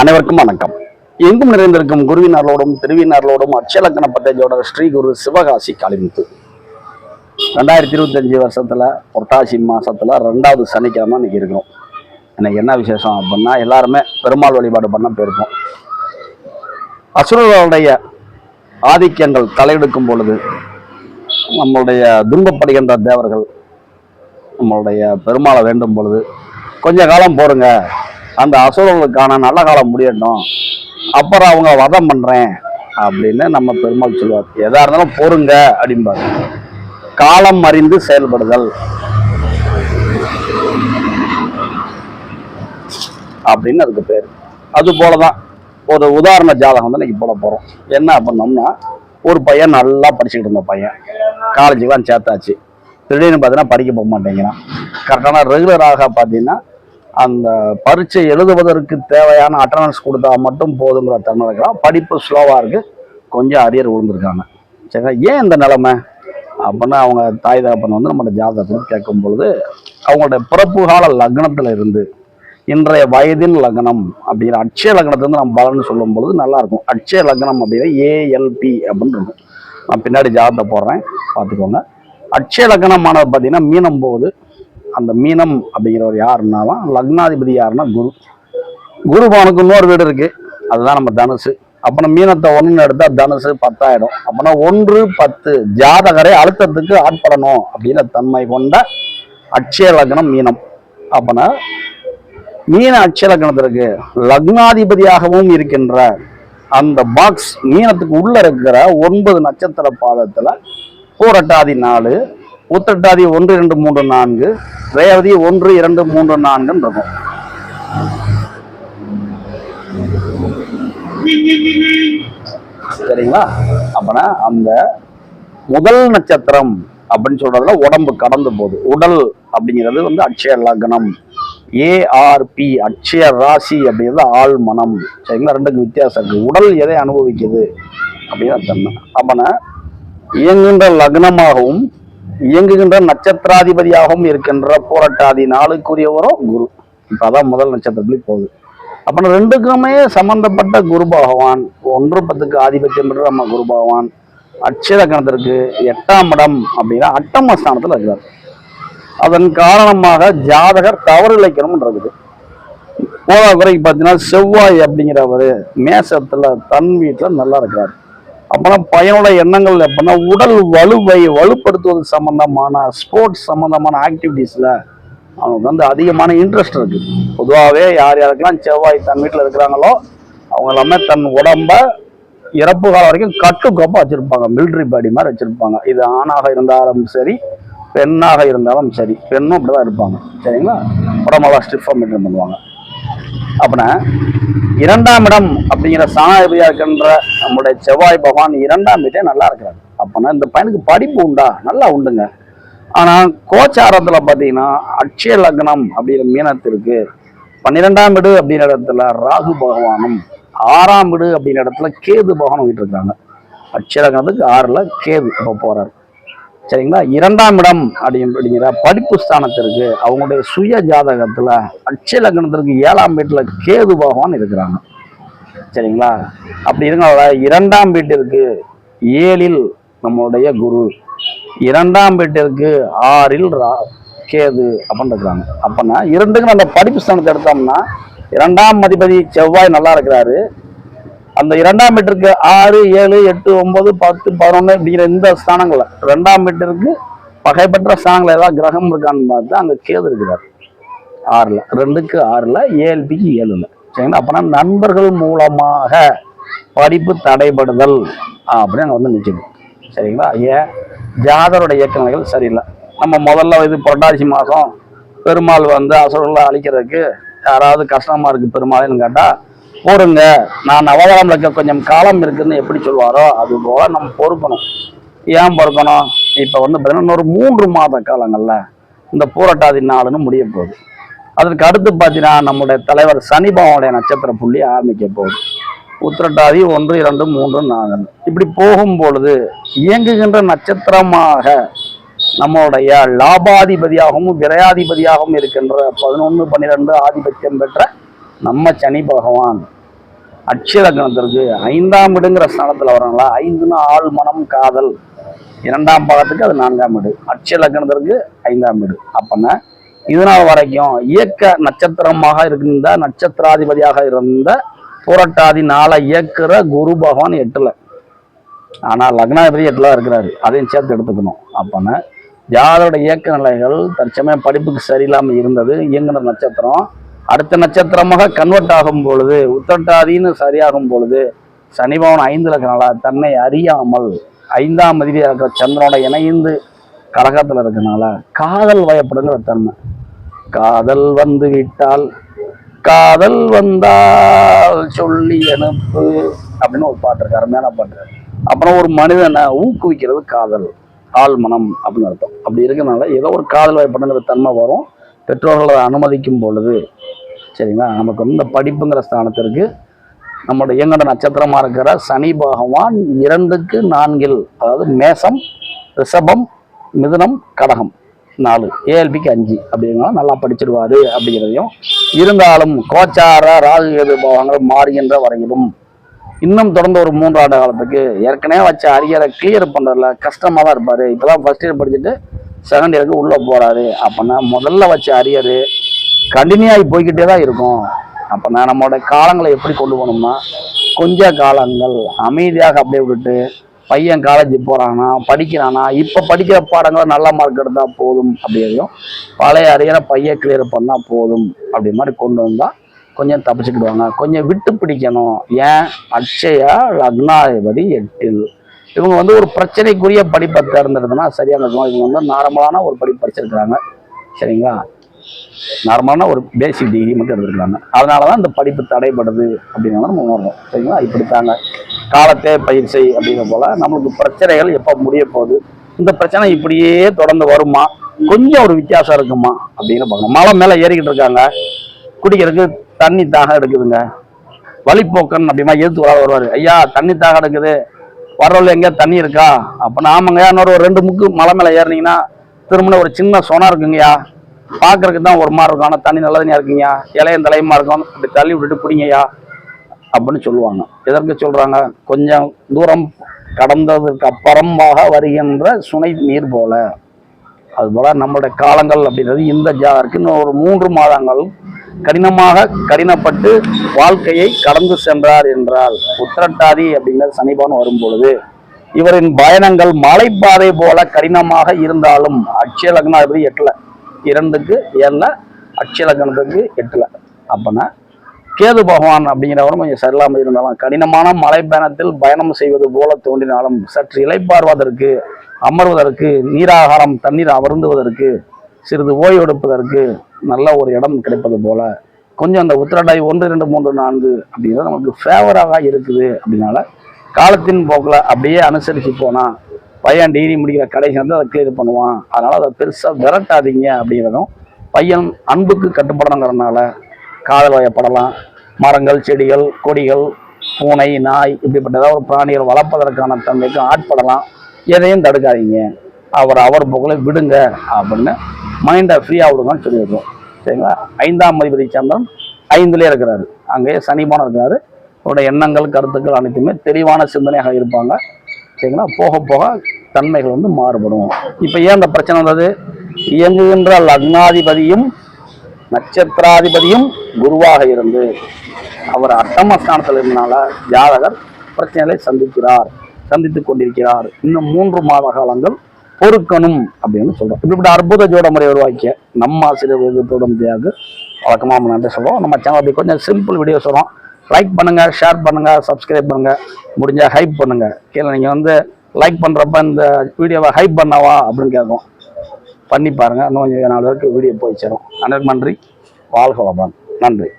அனைவருக்கும் வணக்கம். எங்கும் நிறைந்திருக்கும் குருவினர்களோடும் திருவினர்களோடும் அச்சலக்கண பத்தேஜோட ஸ்ரீ குரு சிவகாசி காளிமுத்து. ரெண்டாயிரத்தி இருபத்தஞ்சி வருஷத்துல புரட்டாசி மாசத்துல ரெண்டாவது சனிக்கிழமை இன்னைக்கு இருக்கிறோம். இன்னைக்கு என்ன விசேஷம் அப்படின்னா எல்லாருமே பெருமாள் வழிபாடு பண்ண போயிருப்போம். அசுரர்களுடைய ஆதிக்கங்கள் தலையெடுக்கும் பொழுது நம்மளுடைய துன்பப்படுகின்ற தேவர்கள் நம்மளுடைய பெருமாளை வேண்டும் பொழுது கொஞ்ச காலம் போருங்க அந்த அசுரர்களுக்கான நல்ல காலம் முடியட்டும். அப்புறம் அவங்க வதம் பண்றேன் அப்படின்னு நம்ம பெருமாள் சொல்லுவார். எதா இருந்தாலும் பொறுங்க அப்படிம்பாரு. காலம் அறிந்து செயல்படுதல். அப்படின்னு அதுக்கு பேர். அது போலதான். ஒரு உதாரண ஜாதகம் வந்து இன்னைக்கு போட போறோம். என்ன பண்ணோம்னா ஒரு பையன் நல்லா படிச்சுக்கிட்டு இருந்த பையன். காலேஜுக்கெல்லாம் சேர்த்தாச்சு. திடீர்னு பார்த்தீங்கன்னா படிக்க போக மாட்டேங்கிறான். கரெக்டான ரெகுலராக பார்த்தீங்கன்னா அந்த பரீட்சை எழுதுவதற்கு தேவையான அட்டண்டன்ஸ் கொடுத்தா மட்டும் போதுங்கிற தன்மை இருக்கிறான். படிப்பு ஸ்லோவாக இருக்கு. கொஞ்சம் அரியர் விழுந்திருக்காங்க. சரிங்களா? ஏன் இந்த நிலைமை? அப்படின்னா அவங்க தாய் தகப்பன் வந்து நம்மளோட ஜாதகத்தில் கேட்கும் பொழுது அவங்களுடைய பிறப்பு கால லக்னத்தில் இருந்து இன்றைய வயதின் லக்னம் அப்படிங்கிற அட்சய லக்னத்தை வந்து நம்ம பலன்னு சொல்லும் பொழுது நல்லாயிருக்கும் அட்சய லக்னம் அப்படின்னா ஏஎல்பி அப்படின்னு இருக்கும். நான் பின்னாடி ஜாதகத்தை போடுறேன். பார்த்துக்கோங்க. அட்சய லக்னமானது பார்த்தீங்கன்னா மீனம் போகுது அந்த மீனம் அப்படிங்கிறவர் யாருன்னாலும் லக்னாதிபதி யாருன்னா குரு. குருபவனுக்கு இன்னொரு வீடு இருக்கு. அதுதான் நம்ம தனுசு. அப்புறம் மீனத்தை ஒன்று எடுத்தால் தனுசு பத்தாயிடும். அப்படின்னா ஒன்று பத்து ஜாதகரை அழுத்தத்துக்கு ஆட்படணும் அப்படிங்கிற தன்மை கொண்ட அட்சய லக்னம் மீனம். அப்போனா மீன அட்சய லக்னத்திற்கு லக்னாதிபதியாகவும் இருக்கின்ற அந்த பாக்ஸ் மீனத்துக்கு உள்ள இருக்கிற ஒன்பது நட்சத்திர பாதத்தில் பூரட்டாதி நாலு உத்திரட்டாதி ஒன்று இரண்டு மூன்று நான்கு ரேவதி ஒன்று இரண்டு மூன்று நான்குன்னு இருக்கும் சரிங்களா? அப்பனா அந்த முதல் நட்சத்திரம் அப்படின்னு சொல்றதுல உடம்பு கடந்து போகுது. உடல் அப்படிங்கிறது வந்து அட்சய லக்னம். ஏஆர்பி அட்சய ராசி அப்படிங்கிறது ஆள் மனம். சரிங்களா? ரெண்டுக்கு வித்தியாசம் இருக்கு. உடல் எதை அனுபவிக்குது அப்படின்னு தன்மை அப்பனா இயங்குகின்ற லக்னமாகவும் இயங்குகின்ற நட்சத்திராதிபதியாகவும் இருக்கின்ற போராட்டாதி நாளுக்குரியவரும் குரு. இப்போ அதான் முதல் நட்சத்திரத்துலேயும் போகுது. அப்போ ரெண்டுக்குமே சம்பந்தப்பட்ட குரு பகவான். ஒன்று பத்துக்கு ஆதிபத்தியம் பெற்ற நம்ம குரு பகவான். அட்சரகணத்திற்கு எட்டாம் இடம் அப்படின்னா அட்டம ஸ்தானத்தில் இருக்கிறார் அதன் காரணமாக ஜாதகர் தவறு இழைக்கணும்னு இருக்குது. போதா குறைக்கு பார்த்தீங்கன்னா செவ்வாய் அப்படிங்கிறவர் மேசத்தில் தன் வீட்டில் நல்லா இருக்கிறார். அப்புறம் பையனோட எண்ணங்கள் எப்படின்னா உடல் வலுவை வலுப்படுத்துவது சம்பந்தமான ஸ்போர்ட்ஸ் சம்பந்தமான ஆக்டிவிட்டீஸில் அவனுக்கு வந்து அதிகமான இன்ட்ரெஸ்ட் இருக்கு. பொதுவாகவே யார் யாருக்கெல்லாம் செவ்வாய் தன் வீட்டில் இருக்கிறாங்களோ அவங்க எல்லாமே தன் உடம்ப இறப்பு காலம் வரைக்கும் கட்டுக்கோப்பாக வச்சுருப்பாங்க. மிலிட்ரி பாடி மாதிரி வச்சுருப்பாங்க. இது ஆணாக இருந்தாலும் சரி பெண்ணாக இருந்தாலும் சரி பெண்ணும் அப்படி தான் இருப்பாங்க. சரிங்களா? உடம்பெல்லாம் ஸ்டிஃபாக மெயின்டைன் பண்ணுவாங்க. அப்படின்னா இரண்டாம் இடம் அப்படிங்கிற சாணாதிபதியா இருக்கின்ற நம்முடைய செவ்வாய் பகவான் இரண்டாம் வீட்டே நல்லா இருக்கிறாரு. அப்பனா இந்த பையனுக்கு படிப்பு உண்டா? நல்லா உண்டுங்க. ஆனா கோச்சாரத்துல பாத்தீங்கன்னா அட்சய லக்னம் அப்படிங்கிற மீனத்திற்கு பன்னிரெண்டாம் வீடு அப்படிங்கிற இடத்துல ராகு பகவானும் ஆறாம் வீடு அப்படிங்கிற இடத்துல கேது பகவானும் வீட்டு இருக்காங்க அட்சய லக்னத்துக்கு ஆறுல கேது இப்போ போறாரு. சரிங்களா? இரண்டாம் இடம் அப்படிங்கிற அப்படிங்கிற படிப்பு ஸ்தானத்திற்கு அவங்களுடைய சுய ஜாதகத்துல அட்சய லக்னத்திற்கு ஏழாம் வீட்டுல கேது பகவான் இருக்கிறாங்க. சரிங்களா? அப்படி இருக்கனால இரண்டாம் வீட்டிற்கு ஏழில் நம்மளுடைய குரு. இரண்டாம் வீட்டிற்கு ஆறில் ரா கேது அப்படின்னு இருக்கிறாங்க. அப்படின்னா இரண்டுக்கும் அந்த படிப்பு ஸ்தானத்தை எடுத்தோம்னா இரண்டாம் அதிபதி செவ்வாய் நல்லா இருக்கிறாரு. அந்த இரண்டாம் மீட்டருக்கு ஆறு ஏழு எட்டு ஒன்பது பத்து பதினொன்று இப்படிங்கிற இந்த ஸ்தானங்கள்ல ரெண்டாம் மீட்டருக்கு பகைப்பற்ற ஸ்தானங்கள் ஏதாவது கிரகம் இருக்கான்னு பார்த்து அங்கே கேது இருக்கிறார். ஆறில் ரெண்டுக்கு ஆறில் ஏழ்பிக்கு ஏழுல சரிங்களா? அப்பனா நண்பர்கள் மூலமாக படிப்பு தடைபடுதல் அப்படின்னு அங்கே வந்து நிற்குது சரிங்களா? ஏன் ஜாதரோட இயக்கநிலைகள் சரியில்லை. நம்ம முதல்ல இது புரட்டாசி மாதம் பெருமாள் வந்து அசுரர்களை அழிக்கிறதுக்கு யாராவது கஷ்டமாக இருக்குது பெருமாள்னு கேட்டால் போடுங்க. நான் அவதாரம் இருக்க கொஞ்சம் காலம் இருக்குன்னு எப்படி சொல்லுவாரோ அது போல நம்ம பொறுக்கணும். ஏன் பொறுக்கணும்? இப்போ வந்து பார்த்தீங்கன்னா இன்னொரு மூன்று மாத காலங்கள்ல இந்த பூரட்டாதி நாளுன்னு முடிய போகுது. அதற்கு அடுத்து பார்த்தீங்கன்னா நம்முடைய தலைவர் சனி பகவானுடைய நட்சத்திர புள்ளி ஆரம்பிக்க போகுது. உத்திரட்டாதி ஒன்று இரண்டு மூன்று நான்கு. இப்படி போகும் பொழுது இயங்குகின்ற நட்சத்திரமாக நம்மளுடைய லாபாதிபதியாகவும் விரையாதிபதியாகவும் இருக்கின்ற பதினொன்று பன்னிரெண்டு ஆதிபத்தியம் பெற்ற நம்ம சனி பகவான் அட்சய ஐந்தாம் வீடுங்கிற ஸ்தானத்தில் வரணுங்களா ஐந்துன்னு ஆள் மனம் காதல். இரண்டாம் பாகத்துக்கு அது நான்காம் வீடு அட்சய லக்னத்திற்கு ஐந்தாம் வீடு அப்பன்னா இதனால் வரைக்கும் இயக்க நட்சத்திரமாக இருந்த நட்சத்திராதிபதியாக இருந்த புரட்டாதி நாளை இயக்குற குரு பகவான் எட்டுல. ஆனால் லக்னாதிபதி எட்டுல இருக்கிறாரு. அதையும் சேர்த்து எடுத்துக்கணும். அப்பன்னா யாரோட இயக்க நிலைகள் தற்சமயம் படிப்புக்கு சரியில்லாமல் இருந்தது இயங்குன நட்சத்திரம் அடுத்த நட்சத்திரமாக கன்வெர்ட் ஆகும் பொழுது உத்தட்டாதின்னு சரியாகும் பொழுது சனி பவன் ஐந்துல இருக்கனால தன்னை அறியாமல் ஐந்தாம் அதிபதியாக இருக்கிற சந்திரனோட இணைந்து கழகத்தில் இருக்கனால காதல் வயப்படுங்கிற தன்மை. காதல் வந்து விட்டால் காதல் வந்தால் சொல்லி அனுப்பு அப்படின்னு ஒரு பாட்டு இருக்கு அருமையான பாட்டு. அப்புறம் ஒரு மனிதனை ஊக்குவிக்கிறது காதல் ஆள் மனம் அப்படின்னு அர்த்தம். அப்படி இருக்கனால ஏதோ ஒரு காதல் வயப்படுங்கிற தன்மை வரும். பெற்றோர்கள் அதை அனுமதிக்கும் பொழுது சரிங்களா? நமக்கு வந்து இந்த படிப்புங்கிற ஸ்தானத்திற்கு நம்மளோட இயங்கட நட்சத்திரமா இருக்கிற சனி பகவான் இரண்டுக்கு நான்கில் அதாவது மேசம் ரிஷபம் மிதுனம் கடகம் நாலு ஏஎல்பிக்கு அஞ்சு அப்படிங்கிறனால நல்லா படிச்சிருவாரு அப்படிங்கிறதையும் இருந்தாலும் கோச்சார ராகு பாவங்கள் மாறுகின்ற வரையிலும் இன்னும் தொடர்ந்து ஒரு மூன்று ஆண்டு காலத்துக்கு ஏற்கனவே வச்ச அரியரை கிளியர் பண்ணுறதுல கஷ்டமாக தான் இருப்பார். இப்போதான் ஃபர்ஸ்ட் இயர் படிச்சுட்டு செகண்ட் இயருக்கு உள்ளே போகிறாரு அப்படின்னா முதல்ல வச்ச அரியரு கண்டினியூ போய்கிட்டே தான் இருக்கும். அப்போ நான் நம்மளோட காலங்களை எப்படி கொண்டு போகணும்னா கொஞ்ச காலங்கள் அமைதியாக அப்படியே விட்டுட்டு பையன் காலேஜ் போகிறானா படிக்கிறானா இப்போ படிக்கிற பாடங்களை நல்ல மார்க் எடுத்தால் போதும் அப்படியும் பழைய அரியரை பையன் கிளியர் பண்ணால் போதும் அப்படி மாதிரி கொண்டு வந்தால் கொஞ்சம் தப்பிச்சுக்கிடுவாங்க. கொஞ்சம் விட்டு பிடிக்கணும். ஏன்? அட்சயா லக்னாதிபதி எட்டில். இவங்க வந்து ஒரு பிரச்சனைக்குரிய படிப்பை தேர்ந்தெடுத்தனா சரியான இருக்கும் இவங்க வந்து நார்மலான ஒரு படிப்பு படிச்சிருக்கிறாங்க. சரிங்களா? நார்மலான ஒரு பேசிக் டிகிரி மட்டும் எடுத்துருக்காங்க. அதனால தான் இந்த படிப்பு தடைப்படுது அப்படிங்கிறத நம்ம உணர்றோம் சரிங்களா? இப்படித்தாங்க. காலத்தே பயிற்சி அப்படிங்கிற போல நம்மளுக்கு பிரச்சனைகள் எப்போ முடிய போகுது? இந்த பிரச்சனை இப்படியே தொடர்ந்து வருமா? கொஞ்சம் ஒரு வித்தியாசம் இருக்குமா? அப்படின்னு பார்க்கணும். மலை மேலே ஏறிக்கிட்டு இருக்காங்க. குடிக்கிறதுக்கு தண்ணி தாகம் எடுக்குதுங்க. வழிப்போக்கன் அப்படிமா எதிர்த்து வர வருவார். ஐயா தண்ணி தாகம் எடுக்குது. வர்றவங்க எங்கேயா தண்ணி இருக்கா? அப்போ ஆமாங்கய்யா இன்னொரு ஒரு ரெண்டு முக்கு மலை மேலே ஏறினீங்கன்னா திரும்ப ஒரு சின்ன சொனா இருக்குங்கய்யா. பார்க்கறதுக்கு தான் ஒரு மாதிரி இருக்கும். ஆனால் தண்ணி நல்ல தண்ணியா இருக்குங்கய்யா. இலையும் தலையுமா இருக்கும். அப்படி தள்ளி விட்டுட்டு குடிங்கய்யா. அப்படின்னு சொல்லுவாங்க. எதற்கு சொல்றாங்க? கொஞ்சம் தூரம் கடந்ததுக்கு அப்புறமாக வருகின்ற சுனை நீர் போல. அதுபோல நம்மளுடைய காலங்கள் அப்படின்றது இந்த ஜாதகருக்கு இன்னும் ஒரு மூன்று மாதங்கள் கடினமாக கடினப்பட்டு வாழ்க்கையை கடந்து சென்றார் என்றால் உத்திரட்டாதி அப்படிங்கிற சனிபான் வரும் பொழுது இவரின் பயணங்கள் மலைப்பாதை போல கடினமாக இருந்தாலும் அட்சய லக்னாதிபதி எட்டில். இரண்டுக்கு ஏழில் அச்சலக்கணத்துக்கு எட்டில். அப்போனா கேது பகவான் அப்படிங்கிறவரும் கொஞ்சம் சரியில்லாமல் இருந்தாலும் கடினமான மலை பயணத்தில் பயணம் செய்வது போல தோன்றினாலும் சற்று இலைப்பார்வதற்கு அமர்வதற்கு நீராகாரம் தண்ணீர் அமர்ந்துவதற்கு சிறிது ஓய்வெடுப்பதற்கு நல்ல ஒரு இடம் கிடைப்பது போல. கொஞ்சம் அந்த உத்திரடாய் ஒன்று ரெண்டு மூன்று நான்கு அப்படிங்கிறது நமக்கு ஃபேவராக இருக்குது. அப்படின்னால காலத்தின் போக்கில் அப்படியே அனுசரித்து போனால் பையன் டிகிரி முடிக்கிற கடைசி வந்து அதை கிளியர் பண்ணுவான். அதனால் அதை பெருசாக விரட்டாதீங்க அப்படிங்கிறதும் பையன் அன்புக்கு கட்டுப்படணுங்கிறனால காதல் வயப்படலாம். மரங்கள் செடிகள் கொடிகள் பூனை நாய் இப்படிப்பட்ட ஏதாவது ஒரு பிராணிகள் வளர்ப்பதற்கான தன்மைக்கு ஆட்படலாம். எதையும் தடுக்காதீங்க. அவர் அவர் புகழை விடுங்க அப்படின்னு மைண்டை ஃப்ரீயாக விடுங்கன்னு சொல்லியிருக்கோம். சரிங்களா? ஐந்தாம் மதிபதி சந்திரன் ஐந்துலேயே இருக்கிறாரு. அங்கேயே சனிபானம் இருக்கிறாரு. அவருடைய எண்ணங்கள் கருத்துக்கள் அனைத்துமே தெளிவான சிந்தனையாக இருப்பாங்க. சரிங்களா போக போக தன்மைகள் வந்து மாறுபடும். இப்போ ஏன் அந்த பிரச்சனை வந்தது? இயங்குகின்ற லக்னாதிபதியும் நட்சத்திராதிபதியும் குருவாக இருந்து அவர் அட்டமஸ்தானத்தில் இருந்தனால ஜாதகர் பிரச்சனைகளை சந்திக்கிறார் சந்தித்து கொண்டிருக்கிறார். இன்னும் மூன்று மாத காலங்கள் பொறுக்கணும் அப்படின்னு சொல்கிறோம் இப்படிப்பட்ட அற்புத ஜோட முறை உருவாக்கிய நம்ம ஆசிரியர் விருதுத்தோட முடியாது. வழக்கமாக நம்ம நன்றி சொல்கிறோம் நம்ம சேனல் அப்படி கொஞ்சம் சிம்பிள் வீடியோ சொல்கிறோம் லைக் பண்ணுங்கள் ஷேர் பண்ணுங்க சப்ஸ்கிரைப் பண்ணுங்க. முடிஞ்சால் ஹைப் பண்ணுங்கள் கீழே நீங்கள் வந்து லைக் பண்ணுறப்ப இந்த வீடியோவை ஹைப் பண்ணவா அப்படின்னு கேட்கும். பண்ணி பாருங்க. இன்னும் கொஞ்சம் நாலு பேருக்கு வீடியோ போய் சேரும். அனைவருக்கும் நன்றி. வாழ்க வளமுடன். நன்றி.